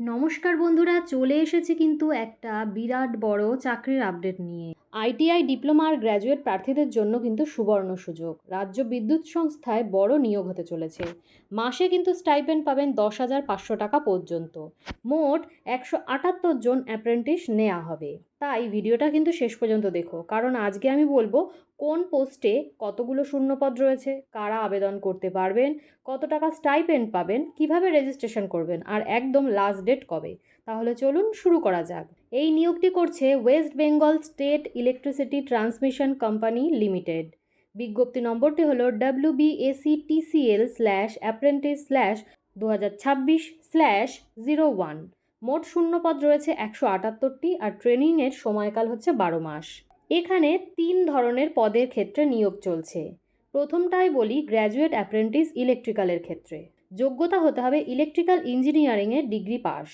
নমস্কার বন্ধুরা চলে এসেছে কিন্তু একটা বিরাট বড় চাকরির আপডেট নিয়ে। আইটিআই ডিপ্লোমা আর গ্র্যাজুয়েট প্রার্থীদের জন্য কিন্তু সুবর্ণ সুযোগ। রাজ্য বিদ্যুৎ সংস্থায় বড় নিয়োগ হতে চলেছে। মাসে কিন্তু স্টাইপেন্ড পাবেন দশ হাজার পাঁচশো টাকা পর্যন্ত। মোট একশো আটাত্তর জন অ্যাপ্রেন্টিস নেওয়া হবে। তাই ভিডিওটা কিন্তু শেষ পর্যন্ত দেখো। কারণ আজকে আমি বলব, কোন পোস্টে কতগুলো শূন্যপদ রয়েছে, কারা আবেদন করতে পারবেন, কত টাকা স্টাইপেন্ড পাবেন, কীভাবে রেজিস্ট্রেশন করবেন, আর একদম লাস্ট ডেট কবে। তাহলে চলুন শুরু করা যাক। এই নিয়োগটি করছে West Bengal state electricity transmission company limited. বিজ্ঞপ্তি নম্বরটি হলো W BSE TCL slash apprentice slash দু হাজার ছাব্বিশ স্ল্যাশ জিরো ওয়ান মোট শূন্যপদ রয়েছে একশো আটাত্তরটি আর ট্রেনিংয়ের সময়কাল হচ্ছে বারো মাস। এখানে তিন ধরনের পদের ক্ষেত্রে নিয়োগ চলছে। প্রথমটাই বলি গ্র্যাজুয়েট অ্যাপ্রেন্টিস ইলেকট্রিক্যালের ক্ষেত্রে। যোগ্যতা হতে হবে ইলেকট্রিক্যাল ইঞ্জিনিয়ারিংয়ের ডিগ্রি পাস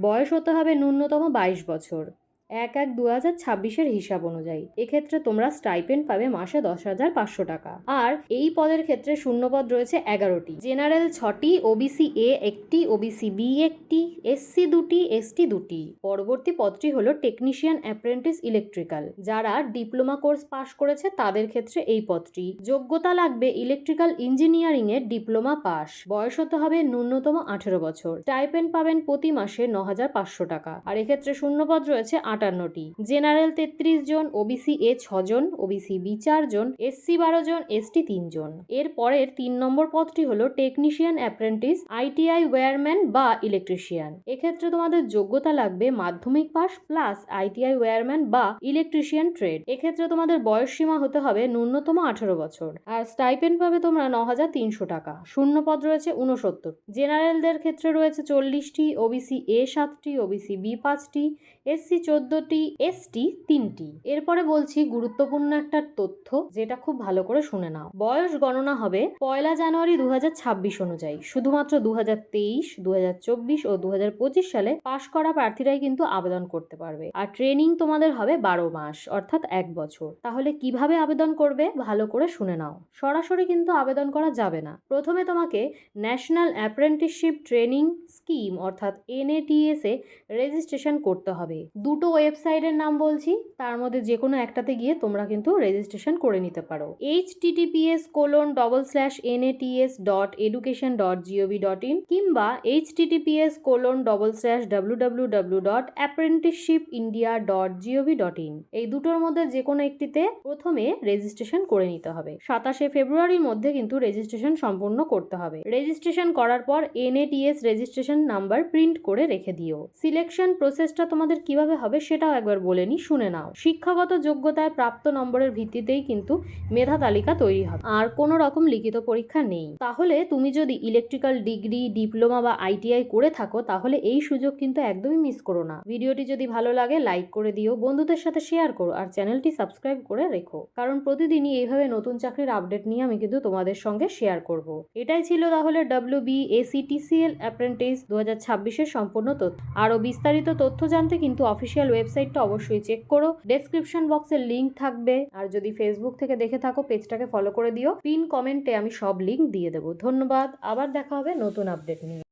বয়স হতে হবে ন্যূনতম বাইশ বছর। এক এক দু হাজার ছাব্বিশের হিসাব অনুযায়ী। এক্ষেত্রে তোমরা স্টাইপেন্ড পাবে মাসে দশ হাজার পাঁচশো টাকা। আর এই পদের ক্ষেত্রে শূন্যপদ রয়েছে এগারোটি। জেনারেল ছটি, ওবিসি এ একটি, ওবিসি বি একটি, এসসি দুটি, এসটি দুটি। পরবর্তী পদটি হলো টেকনিশিয়ান অ্যাপ্রেন্টিস ইলেকট্রিক্যাল। যারা ডিপ্লোমা কোর্স পাশ করেছে তাদের ক্ষেত্রে এই পদটি। যোগ্যতা লাগবে ইলেকট্রিক্যাল ইঞ্জিনিয়ারিং এর ডিপ্লোমা পাস বয়স হতে হবে ন্যূনতম আঠেরো বছর। স্টাইপেন্ড পাবেন প্রতি মাসে ন হাজার পাঁচশো টাকা। আর এক্ষেত্রে শূন্যপদ রয়েছে আটান্নটি। জেনারেল তেত্রিশ জন ওবিসি এ ছজন ওবিসি বি চারজন এসসি বারো জন এসটি তিনজন এর পরের তিন নম্বর পদটি হলো টেকনিশিয়ান অ্যাপ্রেন্টিস আইটিআই ওয়্যারম্যান বা ইলেকট্রিশিয়ান। এক্ষেত্রে তোমাদের যোগ্যতা লাগবে মাধ্যমিক পাস প্লাস আইটিআই ওয়্যারম্যান বা ইলেকট্রিশিয়ান ট্রেড। এক্ষেত্রে তোমাদের বয়স সীমা হতে হবে ন্যূনতম আঠারো বছর। আর স্টাইপেন্ড পাবে তোমরা ন হাজার তিনশো টাকা। শূন্য পদ রয়েছে উনসত্তর জেনারেলদের ক্ষেত্রে রয়েছে চল্লিশটি ওবিসি এ সাতটি ওবিসি বি পাঁচটি এসসি চোদ্দটি এসটি তিনটি। এরপরে বলছি গুরুত্বপূর্ণ একটা তথ্য যেটা খুব ভালো করে শুনে নাও। বয়স গণনা হবে পয়লা জানুয়ারি দু ছাব্বিশ অনুযায়ী। শুধুমাত্র দু হাজার তেইশ দু ও দু হাজার পঁচিশ সালে পাশ করা প্রার্থীরাই কিন্তু আবেদন করতে পারবে। আর ট্রেনিং তোমাদের হবে বারো মাস, অর্থাৎ এক বছর। তাহলে কীভাবে আবেদন করবে ভালো করে শুনে নাও। সরাসরি কিন্তু আবেদন করা যাবে না। প্রথমে তোমাকে ন্যাশনাল অ্যাপ্রেন্টিসশিপ ট্রেনিং স্কিম, অর্থাৎ এনএটিএস এ রেজিস্ট্রেশন করতে হবে। দুটো ওয়েবসাইটের নাম বলছি, তার মধ্যে যে কোনো একটাতে গিয়ে তোমরা কিন্তু রেজিস্ট্রেশন করে নিতে পারো। H TTPS colon double slash NATS dot education dot GOV dot in কিংবা H TTPS colon double slash W W W dot apprenticeship India dot GOV dot in এই দুটোর মধ্যে যে কোনো একটিতে প্রথমে রেজিস্ট্রেশন করে নিতে হবে। সাতাশে ফেব্রুয়ারির মধ্যে কিন্তু রেজিস্ট্রেশন সম্পূর্ণ করতে হবে। রেজিস্ট্রেশন করার পর এনএটিএস রেজিস্ট্রেশন নাম্বার প্রিন্ট করে রেখে দিও। সিলেকশন প্রসেসটা তোমাদের কীভাবে হবে সেটাও একবার বলে নি, শুনে নাও। শিক্ষাগত যোগ্যতায় প্রাপ্ত নম্বরের ভিত্তিতেই কিন্তু মেধা তালিকা তৈরি হবে। আর কোনো রকম লিখিত পরীক্ষা নেই। তাহলে তুমি যদি ইলেকট্রিক্যাল ডিগ্রি, ডিপ্লোমা বা আইটিআই করে থাকো, তাহলে এই সুযোগ কিন্তু একদমই মিস করো না। ভিডিওটি যদি ভালো লাগে, লাইক করে দিও, বন্ধুদের সাথে শেয়ার করো, আর চ্যানেলটি সাবস্ক্রাইব করে রেখো। কারণ প্রতিদিনই এইভাবে নতুন চাকরির আপডেট নিয়ে আমি কিন্তু তোমাদের সঙ্গে শেয়ার করব। এটাই ছিল তাহলে ডাব্লিউ বি এসিটিসিএল অ্যাপ্রেন্টিস দু হাজার সম্পূর্ণ তথ্য। আরও বিস্তারিত তথ্য জানতে কিন্তু অফিসিয়াল ওয়েবসাইটটা অবশ্যই চেক করো। ডেসক্রিপশন বক্সের লিঙ্ক থাকবে। আর যদি ফেসবুক থেকে দেখে থাকো পেজটাকে ফলো করে দিও। পিন কমেন্টে আমি সব লিঙ্ক দিয়ে দেবো। ধন্যবাদ। আবার দেখা হবে নতুন আপডেট নিয়ে।